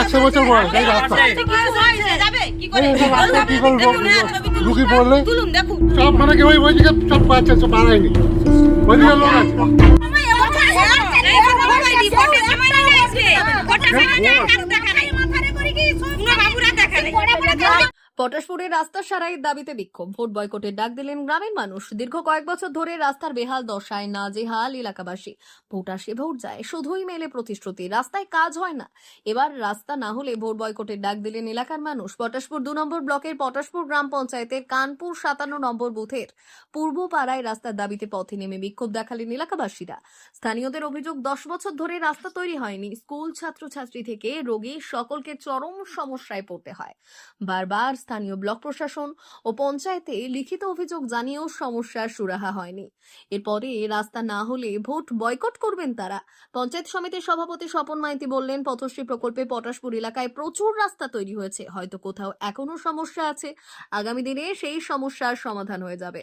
একশো বছর বয়স এই রাস্তা। কি করব রুগী পড়লে সব মানে কেউ ওইদিকে সব পাচ্ছে সব বাড়ায়নি। ওইদিকে লোক আছে। পটাশপুরে রাস্তা সারাইয়ের দাবিতে বিক্ষোভ। ভোট বয়কটের ডাক দিলেন গ্রামের মানুষ। দীর্ঘ কয়েক বছর ধরে রাস্তার বেহাল দশায় নাজেহাল এলাকাবাসী। ভোট আসে, ভোট যায়। শুধুই মেলে প্রতিশ্রুতি। রাস্তায় কাজ হয় না। এবার রাস্তা না হলে ভোট বয়কটের ডাক দিলেন এলাকার মানুষ। পটাশপুর দু নম্বর ব্লকের পটাশপুর গ্রাম পঞ্চায়েতের কানপুর সাতান্ন নম্বর বুথের পূর্ব পাড়ায় রাস্তার দাবিতে পথে নেমে বিক্ষোভ দেখালেন এলাকাবাসীরা। স্থানীয়দের অভিযোগ, দশ বছর ধরে রাস্তা তৈরি হয়নি। স্কুল ছাত্রছাত্রী থেকে রোগী সকলকে চরম সমস্যায় পড়তে হয়। বারবার স্থানীয় ব্লক প্রশাসন ও পঞ্চায়েতে লিখিত অভিযোগ জানিয়েও সমস্যার সুরাহা হয়নি। এরপরে রাস্তা না হলে ভোট বয়কট করবেন তারা। পঞ্চায়েত সমিতির সভাপতি স্বপন মাইতি বললেন পথশ্রী প্রকল্পে পটাশপুর এলাকায় প্রচুর রাস্তা তৈরি হয়েছে। হয়তো কোথাও এখনও সমস্যা আছে। আগামী দিনে সেই সমস্যার সমাধান হয়ে যাবে।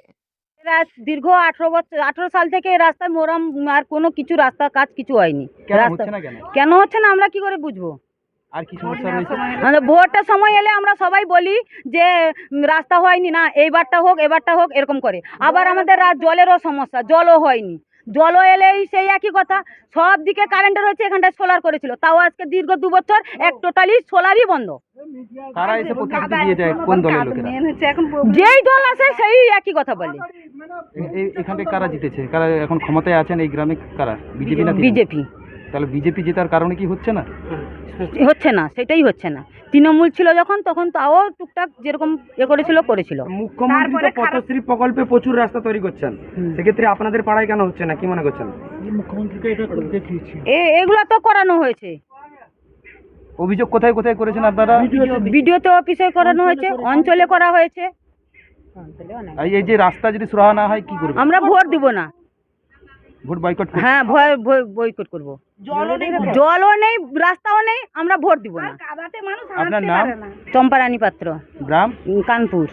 দীর্ঘ আঠারো বছর আঠারো সাল থেকে রাস্তায় মোরাম আর কোনো কিছু রাস্তা কাজ কিছু হয়নি। কেন রাস্তা কেন? কেন হচ্ছে না আমরা কি করে বুঝব? আর কি সমস্যা রয়েছে? আমাদের ভোটটার সময় এলে আমরা সবাই বলি যে রাস্তা হয়নি না এইবারটা হোক এবারটা হোক এরকম করে। আবার আমাদের জলেরও সমস্যা জলও হয়নি। জলও এলেই সেই একই কথা। সব দিকে কারেন্টের হয়েছে এখানটায় সোলার করেছিল। তাও আজকে দীর্ঘ দু বছর এক টোটালি সোলারই বন্ধ। কারা এসে প্রতিশ্রুতি দিয়ে যায়? কোন দলের লোকেরা? যেই দল আসে সেই একই কথা বলে। এখান কারা জিতেছে? কারা এখন ক্ষমতায় আছেন এই গ্রামে কারা? বিজেপি না বিজেপি। তাহলে বিজেপি জেতার কারণে কি হচ্ছে না? হচ্ছে না সেটাই হচ্ছে না। তৃণমূল ছিল যখন তখন তাও টুকটাক যেরকম এ করেছিল করেছিল। মুখ্যমন্ত্রী তো পথশ্রী প্রকল্পে প্রচুর রাস্তা তৈরি করছেন। সেক্ষেত্রে আপনাদের পাড়ায় কেন হচ্ছে না? কি মনে করছেন? এ এগুলো তো করানো হয়েছে। অভিযোগ কোথায় কোথায় করেছেন আপনারা? ভিডিওতে অফিসে করানো হয়েছে অঞ্চলে করা হয়েছে। এই যে রাস্তা যদি সুরাহা না হয় কি করবে? আমরা ভোট দিব না। ভোট বয়কট হ্যাঁ ভয় ভয় বয়কট করব। জলও নেই রাস্তাও নেই আমরা ভোট দিব না। আপনার নাম? চম্পারানী পাত্র। গ্রাম? কানপুর।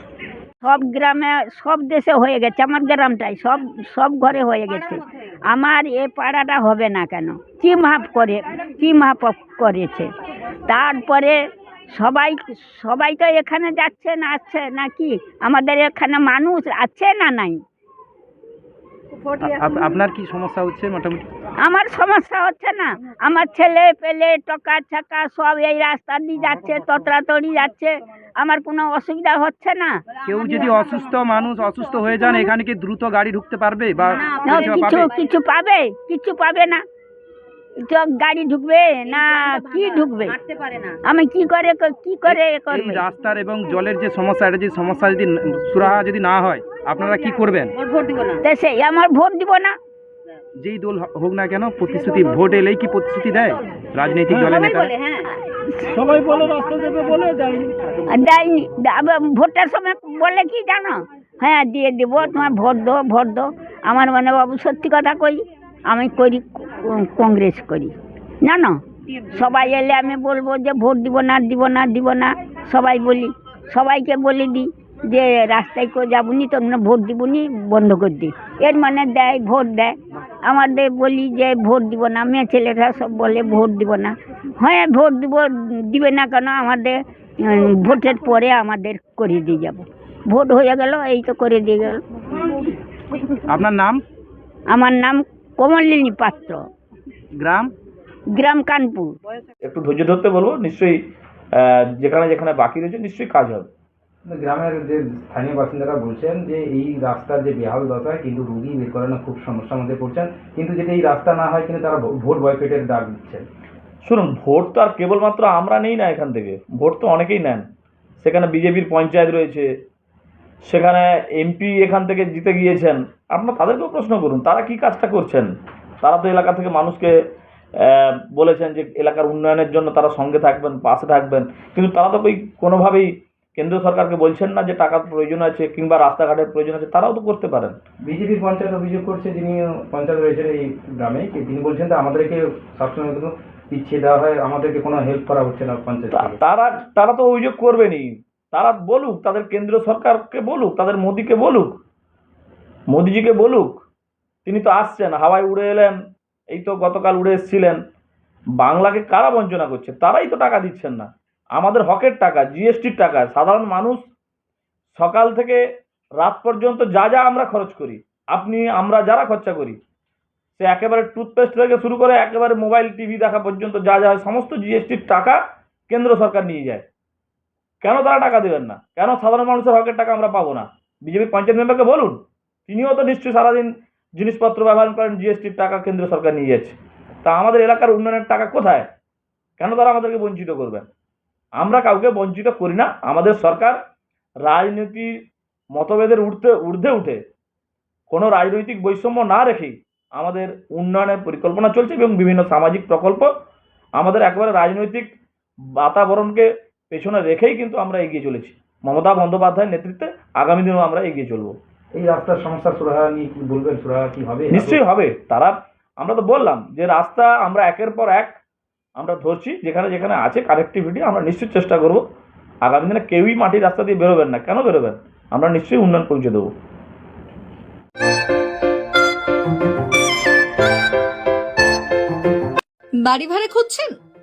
সব গ্রামে সব দেশে হয়ে গেছে আমার গ্রামটাই সব সব ঘরে হয়ে গেছে। আমার এ পাড়াটা হবে না কেন? কি মাপ করে কি মাপ করেছে? তারপরে সবাই সবাই তো এখানে যাচ্ছে না আসছে নাকি আমাদের এখানে মানুষ আছে না নাই? আপনার কি সমস্যা হচ্ছে মোটামুটি? আমার সমস্যা হচ্ছে না। আমার ছেলে পেলে টকা ছাকা সব এই রাস্তা দিয়ে যাচ্ছে ততরাতড়ি যাচ্ছে। আমার কোনো অসুবিধা হচ্ছে না। কেউ যদি অসুস্থ মানুষ অসুস্থ হয়ে যান এখানে কি দ্রুত গাড়ি ঢুকতে পারবে বা না, কিছু পাবে? কিছু পাবে কিছু পাবে না। তো গাড়ি ঢুকবে না কি ঢুকবে? আমি কি করে কি করে করবে? রাস্তার এবং জলের যে সমস্যা এটা যে সমস্যা যদি সুরাহা যদি না হয় আপনারা কি করবেন? ভোট দিব না। তো সেই আমার ভোট দিব না। যেই দল হোক না কেন প্রতিশ্রুতি ভোট এলেই কি প্রতিশ্রুতি দেয়? রাজনৈতিক দলের নেতারা। হ্যাঁ। আর দেয়নি। দে- আবার ভোটের সময় বলে কি জানো? হ্যাঁ দিয়ে দেবো তোমার ভোট দো ভোট দো। আমার মানে বাবু সত্যি কথা কই আমি করি কংগ্রেস করি। জানো সবাই এলে আমি বলব যে ভোট দিব না দিব না দিব না। সবাই বলি সবাইকে বলে দিই যে রাস্তায় কেউ যাব নি তোমরা ভোট দিব নি বন্ধ করে দিই এর মানে দেয় ভোট দেয়। আমাদের বলি যে ভোট দিব না মেয়ে ছেলেরা সব বলে ভোট দিব না। হ্যাঁ ভোট দিব দিবে না কেন আমাদের ভোটের পরে আমাদের করে দিয়ে যাব। ভোট হয়ে গেল এই তো করে দিয়ে গেল। আপনার নাম? আমার নাম কমলিনী পাত্র। গ্রাম? গ্রাম কানপুর। একটু ধৈর্য ধরতে বলব নিশ্চয়ই যেখানে যেখানে বাকি রয়েছে নিশ্চয়ই কাজ হবে। গ্রামের যে স্থানীয় বাসিন্দারা বলছেন যে এই রাস্তার যে বেহাল দশা কিন্তু রুগী বের করানো খুব সমস্যার মধ্যে পড়ছেন। কিন্তু যদি এই রাস্তা না হয় কিন্তু তারা ভোট বয়কটের ডাক দিচ্ছেন। শুনুন ভোট তো আর কেবলমাত্র আমরা নেই না এখান থেকে। ভোট তো অনেকেই নেন। সেখানে বিজেপির পঞ্চায়েত রয়েছে সেখানে এমপি এখান থেকে জিতে গিয়েছেন। আপনার তাদেরকেও প্রশ্ন করুন তারা কি কাজটা করছেন? তারা তো এলাকা থেকে মানুষকে বলেছেন যে এলাকার উন্নয়নের জন্য তারা সঙ্গে থাকবেন পাশে থাকবেন। কিন্তু তারা তো ওই কোনোভাবেই কেন্দ্র সরকারকে বলছেন না যে টাকার প্রয়োজন আছে কিংবা রাস্তাঘাটের প্রয়োজন আছে তারাও তো করতে পারেন। বিজেপির পঞ্চায়েত অভিযোগ করছে যিনি পঞ্চায়েত রয়েছেন এই গ্রামে কি তিনি বলছেন যে আমাদেরকে সবসময় কিন্তু পিছিয়ে দেওয়া হয় আমাদেরকে কোনো হেল্প করা হচ্ছে না পঞ্চায়েত তারা তারা তো অভিযোগ করবেনই। তারা বলুক, তাদের কেন্দ্রীয় সরকারকে বলুক, তাদের মোদিকে বলুক, মোদিজিকে বলুক, তিনি তো আসছেন, হাওয়ায় উড়ে এলেন, এই তো গতকাল উড়ে এসেছিলেন, বাংলাকে কারা বঞ্চনা করছে? তারাই তো টাকা দিচ্ছেন না। আমাদের হকের টাকা, জিএসটির টাকা, সাধারণ মানুষ সকাল থেকে রাত পর্যন্ত যা যা আমরা খরচ করি, আপনি, আমরা যারা খরচা করি, সে একেবারে টুথপেস্ট থেকে শুরু করে, একেবারে মোবাইল, টিভি দেখা পর্যন্ত যা যা হয়, সমস্ত জিএসটির টাকা কেন্দ্র সরকার নিয়ে যায়। কেন তারা টাকা দেবেন না? কেন সাধারণ মানুষের হকের টাকা আমরা পাবো না? বিজেপির পঞ্চায়েত মেম্বারকে বলুন। তিনিও তো নিশ্চয়ই সারাদিন জিনিসপত্র ব্যবহার করেন জিএসটির টাকা কেন্দ্র সরকার নিয়ে যাচ্ছে তা আমাদের এলাকার উন্নয়নের টাকা কোথায়? কেন তারা আমাদেরকে বঞ্চিত করবেন? আমরা কাউকে বঞ্চিত করি না। আমাদের সরকার রাজনীতির মতভেদের উঠতে, ঊর্ধ্বে উঠে কোনো রাজনৈতিক বৈষম্য না রেখেই আমাদের উন্নয়নের পরিকল্পনা চলছে এবং বিভিন্ন সামাজিক প্রকল্প আমাদের একেবারে রাজনৈতিক বাতাবরণকে পেছনে রেখেই কিন্তু আমরা এগিয়ে চলেছি। মমতা বন্দ্যোপাধ্যায়ের নেতৃত্বে আগামী দিনেও আমরা এগিয়ে চলবো। এই রাস্তার সমস্যার সুরাহা নিয়ে কি বলবেন? সুরাহা কি হবে? নিশ্চয়ই হবে। তারা আমরা তো বললাম যে রাস্তা আমরা একের পর এক আমরা ধরছি যেখানে যেখানে আছে কানেক্টিভিটি আমরা নিশ্চয়ই চেষ্টা করব। আগামী দিনে কেউই মাটির রাস্তা দিয়ে বেরোবেন না। কেন বেরোবেন? আমরা নিশ্চয়ই উন্নয়ন পৌঁছে দেবো। বাড়ি ভাড়া খুঁজছেন?